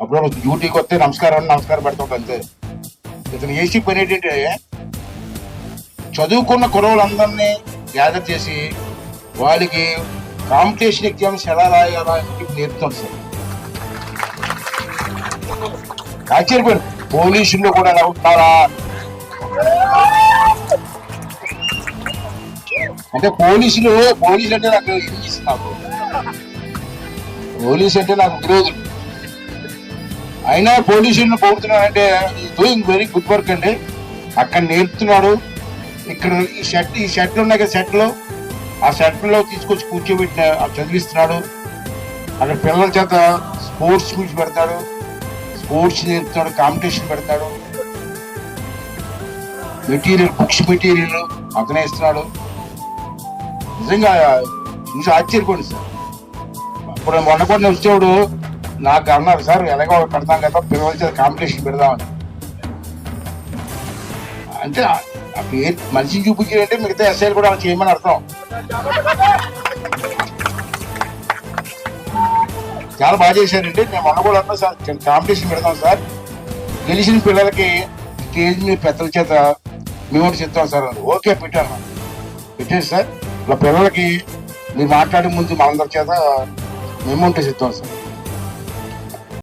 అప్పుడు డ్యూటీకి వస్తే నమస్కారం నమస్కారం పెడతాం అంతే. ఇతను ఏసీ పని ఏంటంటే చదువుకున్న కురవులందరినీ గ్యాదర్ చేసి వాళ్ళకి కాంపిటీషన్ ఎగ్జామ్స్ ఎలా రాయాలా అని చెప్పి నేర్పుతాం సార్. ఆశ్చర్యపోయారు. పోలీసులు కూడా ఎలా ఉంటారా? అంటే పోలీసులు పోలీసులు అంటే నాకు ఇంగ్లీష్ నాకు పోలీస్ అంటే నాకు విరోధులు. అయినా పోలీసులను పొగుడుతున్నాడంటే డూయింగ్ వెరీ గుడ్ వర్క్ అండి. అక్కడ నేర్పుతున్నాడు. ఇక్కడ ఈ షర్ట్ ఈ షర్ట్లు ఉన్నాయి కదా షర్ట్లు ఆ షర్ట్లో తీసుకొచ్చి కూర్చోబెట్టిన ఆ చదివిస్తున్నాడు. అక్కడ పిల్లల చేత స్పోర్ట్స్ గురించి పెడతాడు. స్పోర్ట్స్ నేర్పుతాడు కాంపిటీషన్ పెడతాడు. మెటీరియల్ బుక్స్ మెటీరియల్ అతనే ఇస్తున్నాడు నిజంగా చూసి ఆశ్చర్యపోండి సార్. ఇప్పుడు మొన్న కూడా వచ్చేవాడు నాకు అన్నారు సార్ ఎలాగో పెడతాం కదా పిల్లల చేత కాంపిటీషన్ పెడదామని. అంటే ఆ- పేరు మనిషిని చూపించారంటే మిగతా ఎస్ఐలు కూడా అలా చేయమని అర్థం. చాలా బాగా చేశారండి. నేను మొన్న కూడా అన్నా సార్ కాంపిటీషన్ పెడతాం సార్. గెలిచిన పిల్లలకి స్టేజ్ మీద పెద్దల చేత మేము చెప్తాం సార్ ఓకే పెట్టాను. పెట్టేసి సార్. ఇలా పిల్లలకి మీరు మాట్లాడే ముందు మనందరి చేత మేము ఉంటే చెప్తాం సార్.